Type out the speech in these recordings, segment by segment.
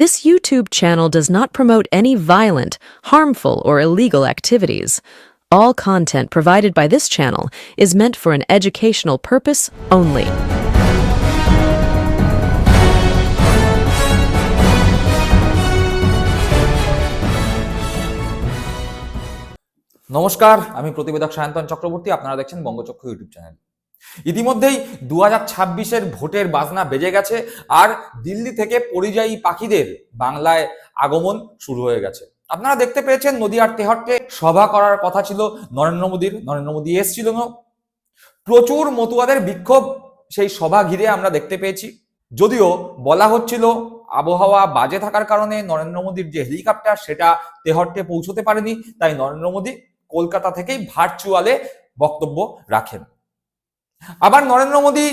This YouTube channel does not promote any violent, harmful, or illegal activities. All content provided by this channel is meant for an educational purpose only. নমস্কার আমি প্রতিবেদক সায়ন্তন চক্রবর্তী আপনারা দেখছেন বঙ্গচক্র YouTube channel ইতিমধ্যেই দু হাজার ছাব্বিশের ভোটের বাজনা বেজে গেছে আর দিল্লি থেকে পরিযায়ী পাখিদের বাংলায় আগমন শুরু হয়ে গেছে। আপনারা দেখতে পেয়েছেন নদীয়ার তেহট্টে সভা করার কথা ছিল, নরেন্দ্র মোদীর, নরেন্দ্র মোদী এসছিল প্রচুর মতুয়াদের বিক্ষোভ সেই সভা ঘিরে আমরা দেখতে পেয়েছি। যদিও বলা হচ্ছিল আবহাওয়া বাজে থাকার কারণে নরেন্দ্র মোদীর যে হেলিকপ্টার সেটা তেহট্টে পৌঁছতে পারেনি, তাই নরেন্দ্র মোদী কলকাতা থেকেই ভার্চুয়ালে বক্তব্য রাখেন। আবার নরেন্দ্র মোদী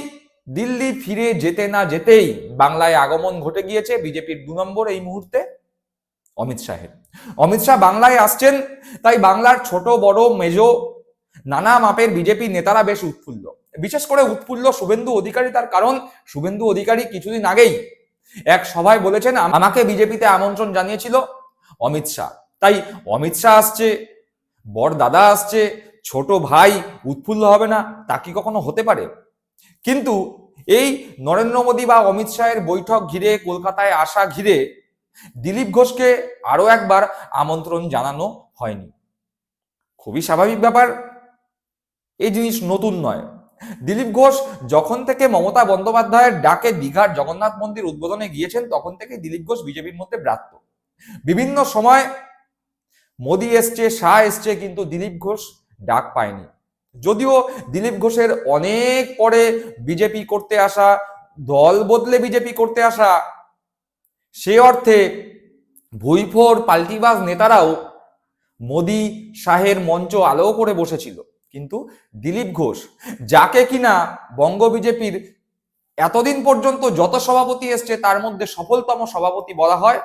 দিল্লি ফিরে যেতে না যেতেই বাংলায় আগমন ঘটে গিয়েছে, বিজেপির দু নম্বর এই মুহূর্তে অমিত শাহের। অমিত শাহ বাংলায় আসছেন, তাই বাংলার ছোট, বড়, মেজো, নানা মাপের বিজেপি নেতারা বেশ উৎফুল্ল। বিশেষ করে উৎফুল্ল শুভেন্দু অধিকারী, তার কারণ শুভেন্দু অধিকারী কিছুদিন আগেই এক সভায় বলেছেন, আমাকে বিজেপিতে আমন্ত্রণ জানিয়েছিল অমিত শাহ। তাই অমিত শাহ আসছে বড় দাদা আসছে ছোট ভাই উৎফুল্ল হবে না, তা কি কখনো হতে পারে? কিন্তু এই নরেন্দ্র মোদী বা অমিত শাহের বৈঠক ঘিরে, কলকাতায় আসা ঘিরে দিলীপ ঘোষকে আরও একবার আমন্ত্রণ জানানো হয়নি। খুবই স্বাভাবিক ব্যাপার। এই জিনিস নতুন নয়। দিলীপ ঘোষ যখন থেকে মমতা বন্দ্যোপাধ্যায়ের ডাকে দীঘার জগন্নাথ মন্দির উদ্বোধনে গিয়েছেন, তখন থেকে দিলীপ ঘোষ বিজেপির মধ্যে ব্রাত্য। বিভিন্ন সময় মোদী এসছে, শাহ এসছে, কিন্তু দিলীপ ঘোষ ডাক পায়নি। যদিও দিলীপ ঘোষের অনেক পরে বিজেপি করতে আসা, দল বদলে বিজেপি করতে আসা, সে অর্থে ভুইফোর পাল্টিবাজ নেতারাও মোদি শাহের মঞ্চ আলো করে বসেছিল। কিন্তু দিলীপ ঘোষ, যাকে কিনা বঙ্গ বিজেপির এতদিন পর্যন্ত যত সভাপতি এসছে, তার মধ্যে সফলতম সভাপতি বলা হয়।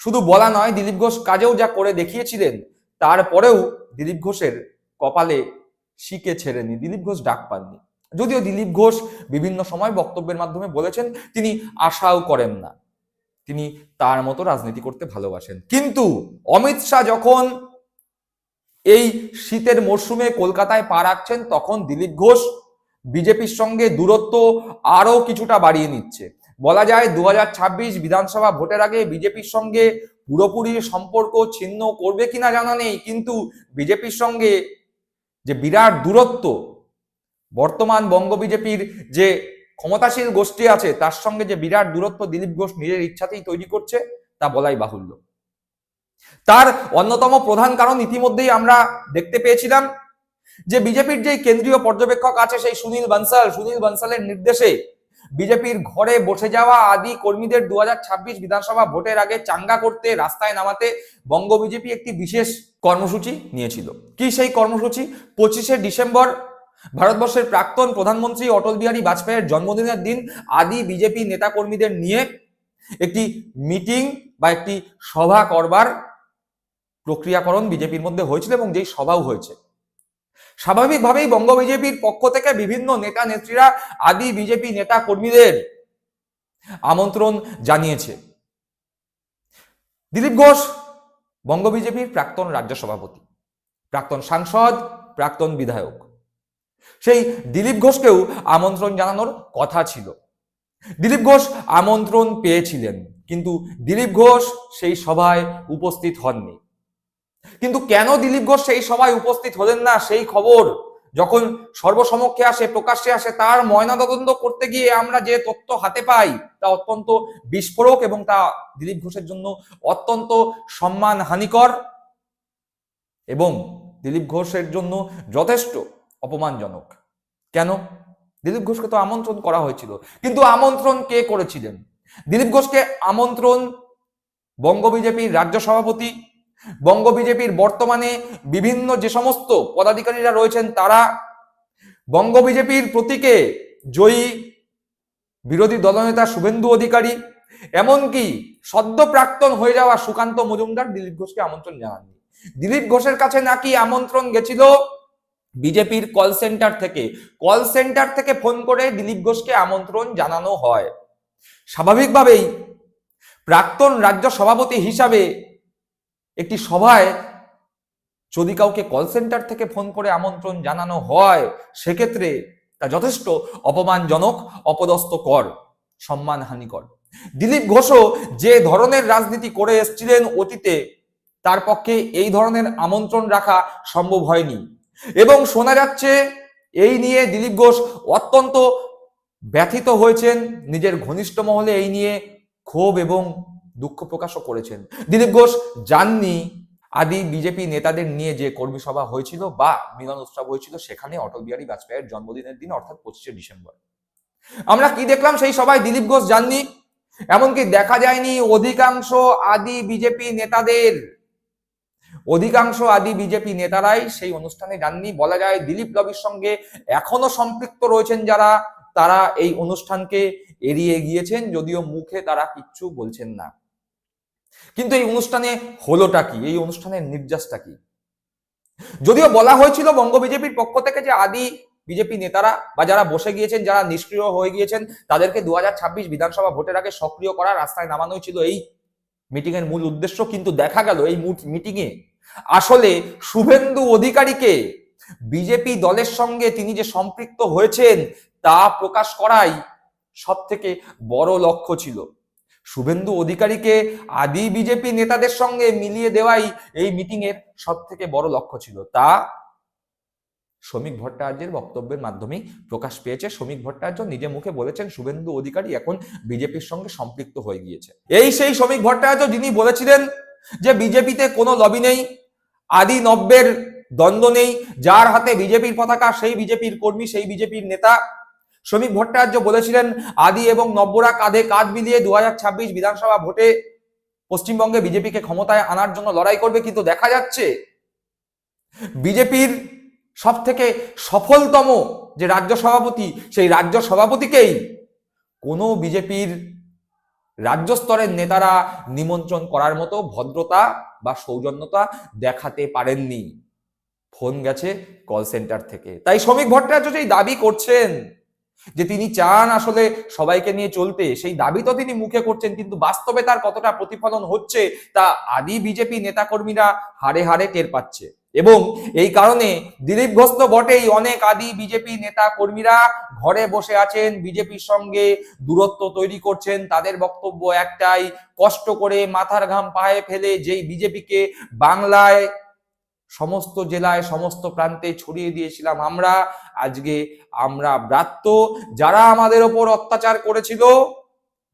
শুধু বলা নয়, দিলীপ ঘোষ কাজেও যা করে দেখিয়েছিলেন, তারপরেও দিলীপ ঘোষের কপালে শিকে ছেড়েনি, দিলীপ ঘোষ ডাক পাননি। যদিও দিলীপ ঘোষ বিভিন্ন সময় বক্তব্যের মাধ্যমে বলেছেন, তিনি আশাও করেন না। তিনি তার মতো রাজনীতি করতে ভালোবাসেন। কিন্তু অমিত শাহ যখন এই শীতের মরশুমে কলকাতায় পা রাখছেন, তখন দিলীপ ঘোষ বিজেপির সঙ্গে দূরত্ব আরও কিছুটা বাড়িয়ে নিচ্ছে। বলা যায় দু হাজার ছাব্বিশ বিধানসভা ভোটের আগে বিজেপির সঙ্গে পুরোপুরি সম্পর্ক ছিন্ন করবে কিনা জানা নেই, কিন্তু বিজেপির সঙ্গে যে বিরাট দূরত্ব, বর্তমান বঙ্গ বিজেপির যে ক্ষমতাশীল গোষ্ঠী আছে, তার সঙ্গে যে বিরাট দূরত্ব দিলীপ ঘোষ নিজের ইচ্ছাতেই তৈরি করছে, তা বলাই বাহুল্য। তার অন্যতম প্রধান কারণ ইতিমধ্যেই আমরা দেখতে পেয়েছিলাম যে বিজেপির যে কেন্দ্রীয় পর্যবেক্ষক আছে, সেই সুনীল বানসাল, সুনীল বানসালের নির্দেশে বিজেপির ঘরে বসে যাওয়া আদি কর্মীদের দুহাজার ছাব্বিশ বিধানসভা ভোটের আগে চাঙ্গা করতে, রাস্তায় নামাতে বঙ্গ বিজেপি একটি বিশেষ কর্মসূচি নিয়েছিল। কি সেই কর্মসূচি? পঁচিশে ডিসেম্বর, ভারতবর্ষের প্রাক্তন প্রধানমন্ত্রী অটল বিহারী বাজপেয়ীর জন্মদিনের দিন আদি বিজেপি নেতাকর্মীদের নিয়ে একটি মিটিং বা একটি সভা করবার প্রক্রিয়াকরণ বিজেপির মধ্যে হয়েছিল এবং যেই সভাও হয়েছে। স্বাভাবিকভাবেই বঙ্গ বিজেপির পক্ষ থেকে বিভিন্ন নেতা নেত্রীরা আদি বিজেপি নেতা কর্মীদের আমন্ত্রণ জানিয়েছে। দিলীপ ঘোষ, বঙ্গ বিজেপির প্রাক্তন রাজ্য সভাপতি, প্রাক্তন সাংসদ, প্রাক্তন বিধায়ক। সেই দিলীপ ঘোষকেও আমন্ত্রণ জানানোর কথা ছিল। দিলীপ ঘোষ আমন্ত্রণ পেয়েছিলেন, কিন্তু দিলীপ ঘোষ সেই সভায় উপস্থিত হননি। কিন্তু কেন দিলীপ ঘোষ সেই সভায় উপস্থিত হলেন না? সেই খবর যখন সর্বসমক্ষে আসে, প্রকাশ্যে আসে, তার ময়নাতদন্ত করতে গিয়ে আমরা যে তথ্য হাতে পাই, তা অত্যন্ত বিস্ফোরক এবং তা দিলীপ ঘোষের জন্য অত্যন্ত সম্মান হানিকর এবং দিলীপ ঘোষের জন্য যথেষ্ট অপমানজনক। কেন? দিলীপ ঘোষকে তো আমন্ত্রণ করা হয়েছিল। কিন্তু আমন্ত্রণ কে করেছিলেন? দিলীপ ঘোষকে আমন্ত্রণ বঙ্গ বিজেপির রাজ্য সভাপতি বঙ্গ বিজেপির বর্তমানে বিভিন্ন যে সমস্ত পদাধিকারীরা রয়েছেন তারা বঙ্গ বিজেপির প্রতীকে জয়ী বিরোধী দলনেতা শুভেন্দু অধিকারী, এমনকি সদ্য প্রাক্তন হয়ে যাওয়া সুকান্ত মজুমদার দিলীপ ঘোষকে আমন্ত্রণ জানাননি। দিলীপ ঘোষের কাছে নাকি আমন্ত্রণ গেছিল বিজেপির কল সেন্টার থেকে। কল সেন্টার থেকে ফোন করে দিলীপ ঘোষকে আমন্ত্রণ জানানো হয়। স্বাভাবিকভাবেই প্রাক্তন রাজ্য সভাপতি হিসাবে একটি সভায় যদি কাউকে কল সেন্টার থেকে ফোন করে আমন্ত্রণ জানানো হয়, সেক্ষেত্রে তা যথেষ্ট অপমানজনক, অপদস্থকর, সম্মানহানিকর। দিলীপ ঘোষও যে ধরনের রাজনীতি করে এসেছিলেন অতীতে, তার পক্ষে এই ধরনের আমন্ত্রণ রাখা সম্ভব হয়নি। এবং শোনা যাচ্ছে, এই নিয়ে দিলীপ ঘোষ অত্যন্ত ব্যথিত হয়েছেন। নিজের ঘনিষ্ঠ মহলে এই নিয়ে ক্ষোভ এবং দুঃখ প্রকাশও করেছেন। দিলীপ ঘোষ জাননি আদি বিজেপি নেতাদের নিয়ে যে কর্মী সভা হয়েছিল বা মিলন উৎসব হয়েছিল, সেখানে অটল বিহারী বাজপেয়ীর জন্মদিনের দিন, অর্থাৎ পঁচিশে ডিসেম্বর। আমরা কি দেখলাম? সেই সভায় দিলীপ ঘোষ যাননি। এমনকি দেখা যায়নি অধিকাংশ আদি বিজেপি নেতাদের। অধিকাংশ আদি বিজেপি নেতারাই সেই অনুষ্ঠানে যাননি। বলা যায় দিলীপ লবির সঙ্গে এখনও সম্পৃক্ত রয়েছেন যারা, তারা এই অনুষ্ঠানকে এড়িয়ে গিয়েছেন, যদিও মুখে তারা কিচ্ছু বলছেন না। কিন্তু এই অনুষ্ঠানে হলোটা কি? এই অনুষ্ঠানের নির্যাসটা কি? যদিও বলা হয়েছিল বঙ্গ বিজেপির পক্ষ থেকে যে আদি বিজেপি নেতারা বা যারা বসে গিয়েছেন, যারা নিষ্ক্রিয় হয়ে গিয়েছেন, তাদেরকে দু বিধানসভা ভোটের আগে সক্রিয় করা রাস্তায় নামানোই ছিল এই মিটিং এর মূল উদ্দেশ্য। কিন্তু দেখা গেল এই মিটিং এ আসলে শুভেন্দু অধিকারীকে বিজেপি দলের সঙ্গে তিনি যে সম্পৃক্ত হয়েছেন, তা প্রকাশ করাই সব থেকে বড় লক্ষ্য ছিল। শুভেন্দু অধিকারীকে আদি বিজেপি নেতাদের সঙ্গে মিলিয়ে দেওয়াই এই মিটিং এর সব থেকে বড় লক্ষ্য ছিল। তা শ্রমিক ভট্টাচার্যের বক্তব্যের মাধ্যমে প্রকাশ পেয়েছে। শ্রমিক ভট্টাচার্য নিজে মুখে বলেছেন, শুভেন্দু অধিকারী এখন বিজেপির সঙ্গে সম্পৃক্ত হয়ে গিয়েছে। এই সেই শ্রমিক ভট্টাচার্য যিনি বলেছিলেন যে বিজেপিতে কোনো লবি নেই, আদি নব্যের দ্বন্দ্ব নেই, যার হাতে বিজেপির পতাকা, সেই বিজেপির কর্মী, সেই বিজেপির নেতা শ্রমিক ভট্টাচার্য বলেছিলেন, আদি এবং নব্যরা কাঁধে কাঁধ মিলিয়ে দু হাজার ছাব্বিশ বিধানসভা ভোটে পশ্চিমবঙ্গে বিজেপিকে ক্ষমতায় আনার জন্য লড়াই করবে, কিন্তু দেখা যাচ্ছে বিজেপির সব থেকে সফলতম যে রাজ্য সভাপতি, সেই রাজ্য সভাপতিকেই কোনো বিজেপির রাজ্য স্তরের নেতারা নিমন্ত্রণ করার মতো ভদ্রতা বা সৌজন্যতা দেখাতে পারেননি। ফোন গেছে কল সেন্টার থেকে। তাই শ্রমিক ভট্টাচার্য যেই দাবি করছেন যে তিনি চান আসলে সবাইকে নিয়ে চলতে, সেই দাবি তো তিনি মুখে করছেন, কিন্তু বাস্তবে তার কতটা প্রতিফলন হচ্ছে তা আদি বিজেপি নেতাকর্মীরা হারে হারে টের পাচ্ছে। এবং এই কারণে দিলীপ ঘোষ তো বটেই অনেক আদি বিজেপি নেতা কর্মীরা ঘরে বসে আছেন, বিজেপির সঙ্গে দূরত্ব তৈরি করছেন, তাদের বক্তব্য একটাই, কষ্ট করে মাথার ঘাম পায়ে ফেলে যেই বিজেপিকে বাংলায় সমস্ত জেলায়, সমস্ত প্রান্তে ছড়িয়ে দিয়েছিলাম। আমরা আজকে, আমরা ব্রাত্য, যারা আমাদের ওপর অত্যাচার করেছিল,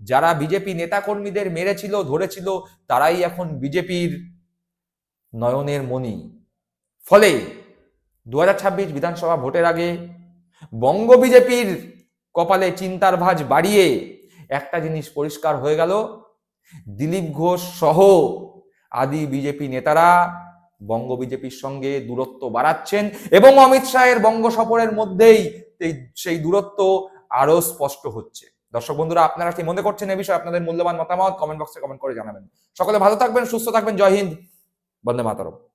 যারা বিজেপি নেতাকর্মীদের মেরেছিল, ধরেছিল, তারাই এখন বিজেপির নয়নের মণি। ফলে দু হাজার ছাব্বিশ বিধানসভা ভোটের আগে বঙ্গ বিজেপির কপালে চিন্তার ভাঁজ বাড়িয়ে একটা জিনিস পরিষ্কার হয়ে গেল, দিলীপ ঘোষ সহ আদি বিজেপি নেতারা বঙ্গ বিজেপির সঙ্গে দূরত্ব বাড়াচ্ছেন এবং অমিত শাহের বঙ্গ সফরের মধ্যেই সেই দূরত্ব আরও স্পষ্ট হচ্ছে। দর্শক বন্ধুরা, আপনারা কি মনে করছেন এ বিষয়ে আপনাদের মূল্যবান মতামত? কমেন্ট বক্সে কমেন্ট করে জানাবেন। সকলে ভালো থাকবেন, সুস্থ থাকবেন। জয় হিন্দ। বন্দে মাতরম।